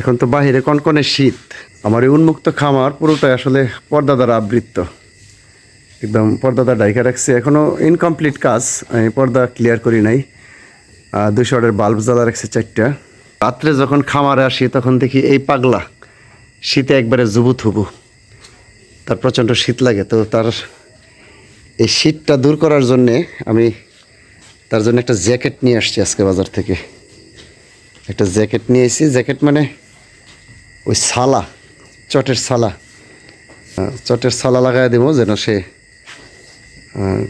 এখন তো বাহিরে কনকনে শীত। আমার এই উন্মুক্ত খামার পুরোটাই আসলে পর্দা দ্বারা আবৃত্ত। একদম পর্দাটা ডাইকা রাখছি। এখনও ইনকমপ্লিট কাজ। আমি পর্দা ক্লিয়ার করি নাই। দুশো অর্ডের বাল্ব জ্বালা রাখছি চারটা। রাত্রে যখন খামারে আসি, তখন দেখি এই পাগলা। শীতে একবারে জুবু থুবু তার প্রচণ্ড শীত লাগে। তো তার এই শীতটা দূর করার জন্যে আমি তার জন্য একটা জ্যাকেট নিয়ে আসছি আজকে বাজার থেকে। একটা জ্যাকেট নিয়ে এসেছি। জ্যাকেট মানে ওই সালা, চটের সালা। চটের সালা লাগাই দেবো যেন সে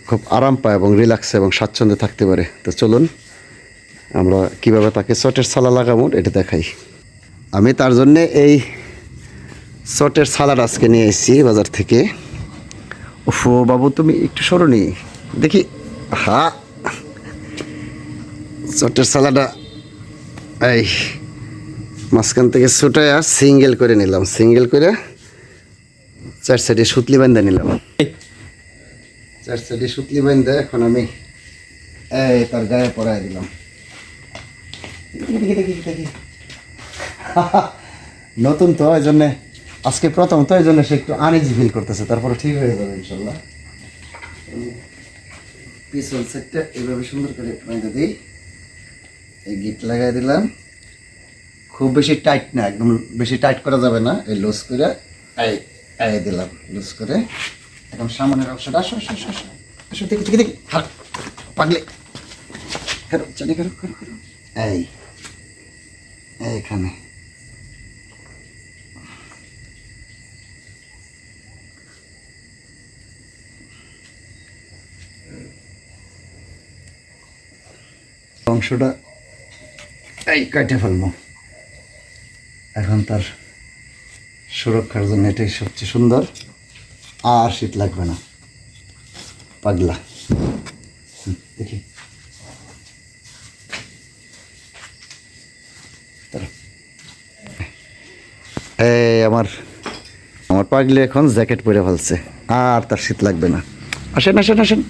খুব আরাম পায় এবং রিল্যাক্স এবং স্বাচ্ছন্দ্যে থাকতে পারে। তো চলুন, আমরা কীভাবে তাকে চটের সালা লাগাবো এটা দেখাই। আমি তার জন্যে এই চটের সালাড আজকে নিয়ে এসেছি বাজার থেকে। ওফো বাবু, তুমি একটু সরনি দেখি, হা, চটের সালাডা এই মাঝখান থেকে ছুটাইয়া সিঙ্গেল করে নিলাম। সিঙ্গেল করে চার সাইডে সুতলি বান্ধা নিলাম। চার সাইডে সুতলি বান্ধা এখন আমি এই তার গায়ে পরাই দিলাম। নতুন তো এই জন্যে আজকে প্রথম তো এই জন্য সে একটু আনইজি ফিল করতেছে তারপরে ঠিক হয়ে যাবে ইনশাল্লাহ। পিছন সেটটা এইভাবে সুন্দর করে বেঁধে দিই। এই গিট লাগাই দিলাম। খুব বেশি টাইট না, একদম বেশি টাইট করা যাবে না। এই লুজ করে এই দিলাম লুজ করে। এখন সামনের অংশটা, আসো আসো আসো আসো। দেখি দেখি দেখি। হাট, পাগলে। করো চালি করো করো করো এই, এইখানে। অংশটা এই কাটে ফেলব। এখন তার সুরক্ষার জন্য এটাই সবচেয়ে সুন্দর। আর শীত লাগবে না। পাগলা। দেখি। আমার আমার পাগলি এখন জ্যাকেট পরে ফেলছে। আর তার শীত লাগবে না। আসেন আসেন আসেন।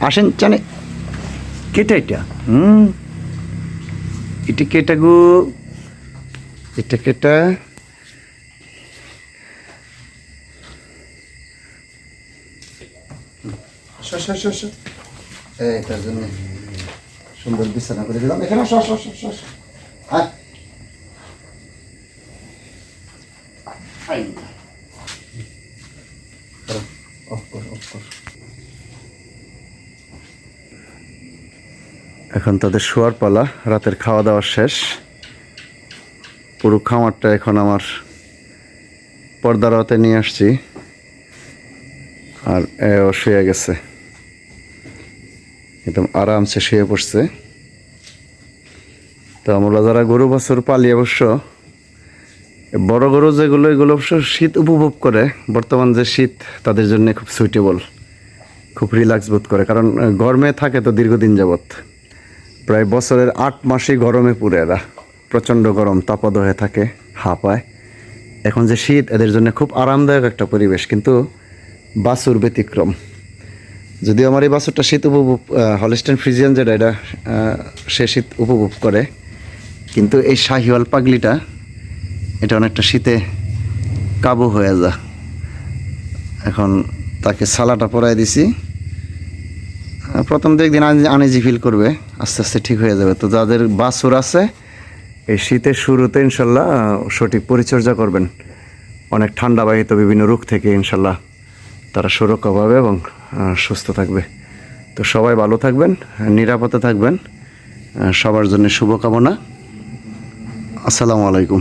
আসেন, জানে। কেটে এটা? হুম। এটা কেটা গো? এটা কেটা? জন্য সুন্দর বিছানা করে দিলাম। আয়। এখন তাদের শোয়ার পালা রাতের খাওয়া দাওয়া শেষ। পুরো খামারটা এখন আমার পর্দারাতে নিয়ে আসছি। আর এও শুয়ে গেছে। একদম আরামসে শুয়ে পড়ছে। তো আমরা যারা গরু, বছর পালি অবশ্য বড় গরু যেগুলো, এগুলো অবশ্য শীত উপভোগ করে। বর্তমান যে শীত, তাদের জন্য খুব সুইটেবল খুব রিল্যাক্স বোধ করে। কারণ গরমে থাকে তো দীর্ঘদিন যাবত প্রায় বছরের আট মাসই গরমে পুরে এরা। প্রচণ্ড গরম, তাপদ হয়ে থাকে হাঁপায় এখন যে শীত, এদের জন্য খুব আরামদায়ক একটা পরিবেশ, কিন্তু বাছুর ব্যতিক্রম। যদিও আমার এই বাছুরটা শীত উপভোগ হলিস্টেন ফ্রিজিয়ান যেটা, এটা সে শীত উপভোগ করে। কিন্তু এই শাহিওয়াল পাগলিটা, এটা অনেকটা শীতে কাবু হয়ে যা। এখন তাকে সালাটা পরাই দিছি। প্রথম তো একদিন আনিজি ফিল করবে, আস্তে আস্তে ঠিক হয়ে যাবে। তো যাদের বাছুর আছে এই শীতের শুরুতে ইনশাল্লাহ সঠিক পরিচর্যা করবেন। অনেক ঠান্ডা বাহিত বিভিন্ন রোগ থেকে ইনশাল্লাহ তারা সুরক্ষা পাবে এবং সুস্থ থাকবে। তো সবাই ভালো থাকবেন, নিরাপদে থাকবেন সবার জন্য শুভকামনা। আসসালামু আলাইকুম।